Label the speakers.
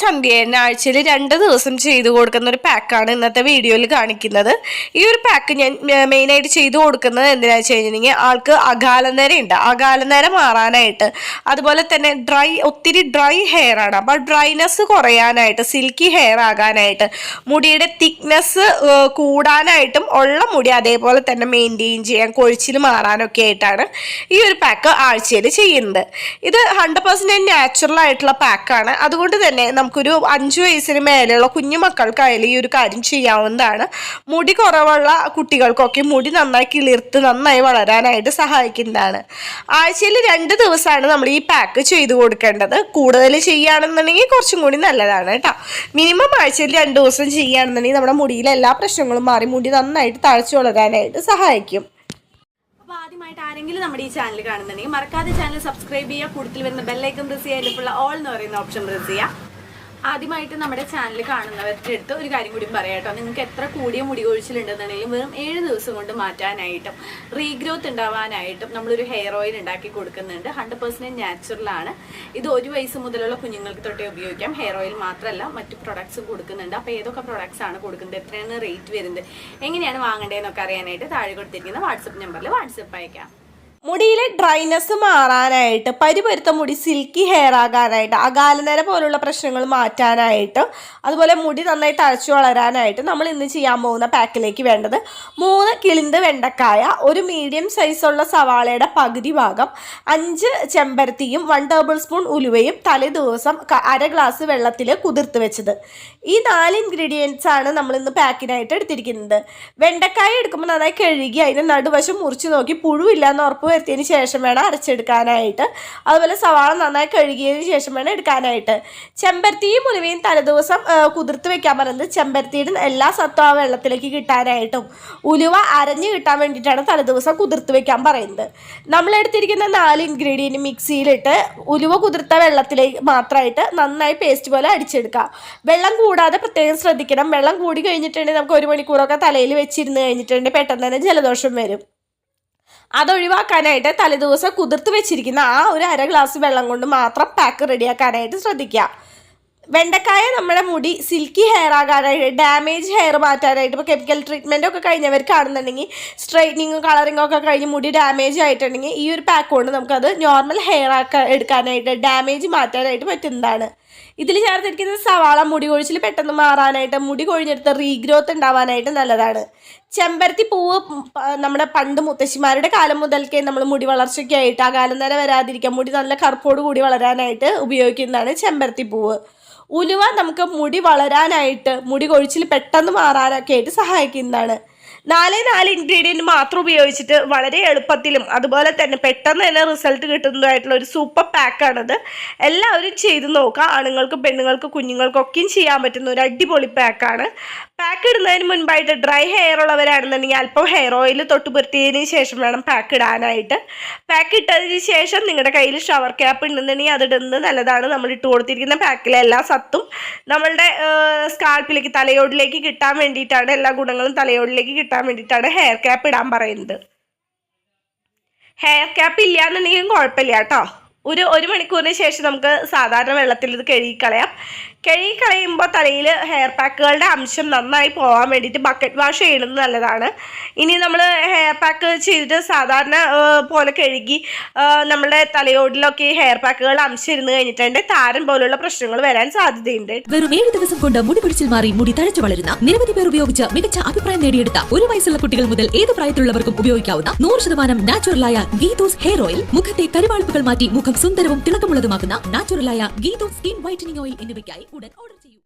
Speaker 1: സന്ധ്യേന ആഴ്ചയിൽ രണ്ട് ദിവസം ചെയ്തു കൊടുക്കുന്ന ഒരു പാക്കാണ് ഇന്നത്തെ വീഡിയോയിൽ കാണിക്കുന്നത്. ഈ ഒരു പാക്ക് ഞാൻ മെയിനായിട്ട് ചെയ്തു കൊടുക്കുന്നത് എന്തിനാണെന്ന് വെച്ച് കഴിഞ്ഞിട്ടുണ്ടെങ്കിൽ ആൾക്ക് അകാലനര ഉണ്ട് അകാലനര മാറാനായിട്ട്. അതുപോലെ തന്നെ ഡ്രൈ ഒത്തിരി ഡ്രൈ ഹെയർ ആണ്. അപ്പോൾ ഡ്രൈനെസ് കുറയാനായിട്ട് സിൽക്കി ഹെയർ ആകാനായിട്ട് മുടിയുടെ തിക്നെസ് കൂടാനായിട്ടും ഉള്ള മുടി അതേപോലെ തന്നെ മെയിന്റെയിൻ ചെയ്യാൻ കൊഴിച്ചിൽ മാറാനൊക്കെ ആയിട്ടാണ് ഈ ഒരു പാക്ക് ആഴ്ചയിൽ ചെയ്യുന്നത്. ഇത് ഹൺഡ്രഡ് പെർസെന്റ് നാച്ചുറൽ ആയിട്ടുള്ള പാക്കാണ്. അതുകൊണ്ട് തന്നെ നമുക്കൊരു അഞ്ചു വയസ്സിന് മേലെയുള്ള കുഞ്ഞു മക്കൾക്കായാലും ഈ ഒരു കാര്യം ചെയ്യാവുന്നതാണ്. മുടി കുറവുള്ള കുട്ടികൾക്കൊക്കെ മുടി നന്നായി കിളിർത്ത് നന്നായി വളരാനായിട്ട് സഹായിക്കുന്നതാണ്. ആഴ്ചയിൽ രണ്ട് ദിവസമാണ് നമ്മൾ ഈ പാക്ക് ചെയ്തു കൊടുക്കേണ്ടത്. കൂടുതൽ ചെയ്യുകയാണെന്നുണ്ടെങ്കിൽ കുറച്ചും കൂടി നല്ലതാണ് കേട്ടോ. മിനിമം ആഴ്ചയിൽ രണ്ട് ദിവസം ചെയ്യുകയാണെന്നുണ്ടെങ്കിൽ നമ്മുടെ മുടിയിലെ എല്ലാ പ്രശ്നങ്ങളും മാറി മുടി നന്നായിട്ട് താഴ്ച വളരാനായിട്ട് സഹായിക്കും.
Speaker 2: അപ്പോൾ ആരെങ്കിലും നമ്മുടെ ഈ ചാനൽ കാണുന്നുണ്ടെങ്കിൽ മറക്കാതെ ചാനൽ സബ്സ്ക്രൈബ് ചെയ്യുക. കൂടുതൽ വരുന്ന ബെല്ലൈക്കൺ പ്രസ് ചെയ്യുക. അതിലുള്ള ഓൾ എന്ന് പറയുന്ന ഓപ്ഷൻ പ്രസ് ചെയ്യുക. ആദ്യമായിട്ട് നമ്മുടെ ചാനൽ കാണുന്നവരുടെ അടുത്ത് ഒരു കാര്യം കൂടി പറയാം കേട്ടോ. നിങ്ങൾക്ക് എത്ര കൂടിയ മുടി കൊഴിച്ചിലുണ്ടെന്നുണ്ടെങ്കിലും വെറും ഏഴ് ദിവസം കൊണ്ട് മാറ്റാനായിട്ടും റീഗ്രോത്ത് ഉണ്ടാവാനായിട്ടും നമ്മളൊരു ഹെയർ ഓയിൽ ഉണ്ടാക്കി കൊടുക്കുന്നുണ്ട്. ഹൺഡ്രഡ് പെർസെന്റ് നാച്ചുറലാണ് ഇത് ഒരു വയസ്സ് മുതലുള്ള കുഞ്ഞുങ്ങൾക്ക് തൊട്ടേ ഉപയോഗിക്കാം. ഹെയർ ഓയിൽ മാത്രമല്ല മറ്റു പ്രൊഡക്ട്സും കൊടുക്കുന്നുണ്ട്. അപ്പോൾ ഏതൊക്കെ പ്രൊഡക്ട്സ് ആണ് കൊടുക്കുന്നത്? എത്രയാണ് റേറ്റ് വരുന്നത്? എങ്ങനെയാണ് വാങ്ങേണ്ടതെന്നൊക്കെ അറിയാനായിട്ട് താഴെ കൊടുത്തിരിക്കുന്ന വാട്സപ്പ് നമ്പറിൽ വാട്സപ്പ് അയക്കാം.
Speaker 1: മുടിയിലെ ഡ്രൈനെസ് മാറാനായിട്ട് പരിപരുത്ത മുടി സിൽക്കി ഹെയർ ആകാനായിട്ട് അകാലനര പോലുള്ള പ്രശ്നങ്ങൾ മാറ്റാനായിട്ട് അതുപോലെ മുടി നന്നായിട്ട് തഴച്ചു വളരാനായിട്ട് നമ്മൾ ഇന്ന് ചെയ്യാൻ പോകുന്ന പാക്കിലേക്ക് വേണ്ടത് മൂന്ന് കിളിന്ത് വെണ്ടക്കായ ഒരു മീഡിയം സൈസുള്ള സവാളയുടെ പകുതി ഭാഗം അഞ്ച് ചെമ്പരത്തിയും വൺ ടേബിൾ സ്പൂൺ ഉലുവയും തലേ ദിവസം അര ഗ്ലാസ് വെള്ളത്തിൽ കുതിർത്ത് വെച്ചത്. ഈ നാല് ഇൻഗ്രീഡിയൻസ് ആണ് നമ്മൾ ഇന്ന് പാക്കിനായിട്ട് എടുത്തിരിക്കുന്നത്. വെണ്ടക്കായ എടുക്കുമ്പോൾ നന്നായി കഴുകി അതിന്റെ നടുവശം മുറിച്ച് നോക്കി പുഴുവില്ല എന്ന് ഉറപ്പ് വരുത്തിയതിന് ശേഷം വേണം അരച്ചെടുക്കാനായിട്ട്. അതുപോലെ സവാള നന്നായി കഴുകിയതിന് ശേഷം വേണം എടുക്കാനായിട്ട്. ചെമ്പരത്തിയും ഉലുവയും തലേദിവസം കുതിർത്ത് വെക്കാൻ പറയുന്നത് ചെമ്പരത്തിയുടെ എല്ലാ സത്വം ആ വെള്ളത്തിലേക്ക് കിട്ടാനായിട്ടും. ഉലുവ അരഞ്ഞ് കിട്ടാൻ വേണ്ടിയിട്ടാണ് തലേദിവസം കുതിർത്ത് വെക്കാൻ പറയുന്നത്. നമ്മൾ എടുത്തിരിക്കുന്ന നാല് ഇൻഗ്രീഡിയന്റ് മിക്സിയിലിട്ട് ഉലുവ കുതിർത്ത വെള്ളത്തിലേക്ക് മാത്രമായിട്ട് നന്നായി പേസ്റ്റ് പോലെ അടിച്ചെടുക്കുക. വെള്ളം കൂടാതെ പ്രത്യേകം ശ്രദ്ധിക്കണം. വെള്ളം കൂടി കഴിഞ്ഞിട്ടുണ്ടെങ്കിൽ നമുക്ക് ഒരു മണിക്കൂറൊക്കെ തലയിൽ വെച്ചിരുന്ന് കഴിഞ്ഞിട്ടുണ്ടെങ്കിൽ പെട്ടെന്ന് തന്നെ ജലദോഷം വരും. അതൊഴിവാക്കാനായിട്ട് തലേദിവസം കുതിർത്ത് വെച്ചിരിക്കുന്ന ആ ഒരു അര ഗ്ലാസ് വെള്ളം കൊണ്ട് മാത്രം പാക്ക് റെഡിയാക്കാനായിട്ട് ശ്രദ്ധിക്കുക. വെണ്ടക്കായ നമ്മുടെ മുടി സിൽക്കി ഹെയർ ആകാനായിട്ട് ഡാമേജ് ഹെയർ മാറ്റാനായിട്ട് ഇപ്പോൾ കെമിക്കൽ ട്രീറ്റ്മെന്റ് ഒക്കെ കഴിഞ്ഞവർക്കാണെന്നുണ്ടെങ്കിൽ സ്ട്രൈറ്റനിങ്ങും കളറിങ്ങും ഒക്കെ കഴിഞ്ഞ് മുടി ഡാമേജ് ആയിട്ടുണ്ടെങ്കിൽ ഈ ഒരു പാക്ക് കൊണ്ട് നമുക്കത് നോർമൽ ഹെയർ ആക്കാൻ എടുക്കാനായിട്ട് ഡാമേജ് മാറ്റാനായിട്ട് പറ്റുന്നതാണ്. ഇതിൽ ചേർത്തിരിക്കുന്ന സവാള മുടി കൊഴിച്ചിൽ പെട്ടെന്ന് മാറാനായിട്ട് മുടി കൊഴിഞ്ഞെടുത്ത് റീഗ്രോത്ത് ഉണ്ടാവാനായിട്ട് നല്ലതാണ്. ചെമ്പരത്തി പൂവ് നമ്മുടെ പണ്ട് മുത്തശ്ശിമാരുടെ കാലം മുതൽക്കേ നമ്മൾ മുടി വളർച്ചയ്ക്കായിട്ട് ആ കാലം തന്നെ വരാതിരിക്കാൻ മുടി നല്ല കറുപ്പോട് കൂടി വളരാനായിട്ട് ഉപയോഗിക്കുന്നതാണ് ചെമ്പരത്തി പൂവ്. ഉലുവ നമുക്ക് മുടി വളരാനായിട്ട് മുടി കൊഴിച്ചിൽ പെട്ടെന്ന് മാറാനൊക്കെ ആയിട്ട് സഹായിക്കുന്നതാണ്. നാല് നാല് ഇൻഗ്രീഡിയന്റ് മാത്രം ഉപയോഗിച്ചിട്ട് വളരെ എളുപ്പത്തിലും അതുപോലെ തന്നെ പെട്ടെന്ന് തന്നെ റിസൾട്ട് കിട്ടുന്നതായിട്ടുള്ള ഒരു സൂപ്പർ പാക്കാണത് എല്ലാവരും ചെയ്ത് നോക്കുക. ആണുങ്ങൾക്കും പെണ്ണുങ്ങൾക്കും കുഞ്ഞുങ്ങൾക്കും ഒക്കെയും ചെയ്യാൻ പറ്റുന്ന ഒരു അടിപൊളി പാക്കാണ് പാക്ക് ഇടുന്നതിന് മുൻപായിട്ട് ഡ്രൈ ഹെയർ ഉള്ളവരാണെന്നുണ്ടെങ്കിൽ അല്പം ഹെയർ ഓയിൽ തൊട്ട് പുരട്ടിയതിന് ശേഷം വേണം പാക്ക് ഇടാനായിട്ട്. പാക്ക് ഇട്ടതിന് ശേഷം നിങ്ങളുടെ കയ്യിൽ ഷവർ ക്യാപ്പ് ഉണ്ടെന്നുണ്ടെങ്കിൽ അത് ഇടുന്നത് നല്ലതാണ്. നമ്മൾ ഇട്ട് കൊടുത്തിരിക്കുന്ന പാക്കിലെ എല്ലാ സത്തും നമ്മളുടെ സ്കാൾപ്പിലേക്ക് തലയോടിലേക്ക് കിട്ടാൻ വേണ്ടിയിട്ടാണ് എല്ലാ ഗുണങ്ങളും തലയോടിലേക്ക് കിട്ടാൻ വേണ്ടിയിട്ടാണ് ഹെയർ ക്യാപ്പ് ഇടാൻ പറയുന്നത്. ഹെയർ ക്യാപ്പ് ഇല്ല എന്നുണ്ടെങ്കിലും കുഴപ്പമില്ല കേട്ടോ. ഒരു ഒരു മണിക്കൂറിന് ശേഷം നമുക്ക് സാധാരണ വെള്ളത്തിൽ ഇത് കഴുകിക്കളയാം കഴുകിക്കളയുമ്പോൾ തലയിൽ ഹെയർ പാക്കുകളുടെ അംശം നന്നായി പോകാൻ വേണ്ടിയിട്ട് ബക്കറ്റ് വാഷ് ചെയ്യുന്നത് നല്ലതാണ്. ഇനി നമ്മൾ ഹെയർ പാക്ക് ചെയ്തിട്ട് സാധാരണ പോലെ കഴുകി നമ്മുടെ തലയോടിലൊക്കെ ഹെയർ പാക്കുകൾ അംശം ഇരുന്ന് കഴിഞ്ഞിട്ടുണ്ട് താരൻ പോലുള്ള പ്രശ്നങ്ങൾ വരാൻ സാധ്യതയുണ്ട്.
Speaker 3: വെറും ഏഴ് ദിവസം കൊണ്ട് മുടി പിടിച്ചിൽ മാറി മുടി തഴച്ചു വളരുന്ന നിരവധി പേർ ഉപയോഗിച്ച് മികച്ച അഭിപ്രായം നേടിയെടുത്ത ഒരു വയസ്സുള്ള കുട്ടികൾ മുതൽ ഏത് പ്രായത്തിലുള്ളവർക്കും ഉപയോഗിക്കാവുന്ന നൂറ് ശതമാനം നാച്ചുറലായ ഗീതോസ് ഹെയർ ഓയിൽ മുഖത്തെ കരുവാളിപ്പുകൾ മാറ്റി മുഖം സുന്ദരവും തിളക്കമുള്ളതുമാക്കുന്ന നാച്ചുറലായ ഗീതോ സ്കിൻ വൈറ്റനിങ് ഓയിൽ എന്നിവയ്ക്കായി ഉടൻ ഓർഡർ ചെയ്യൂ.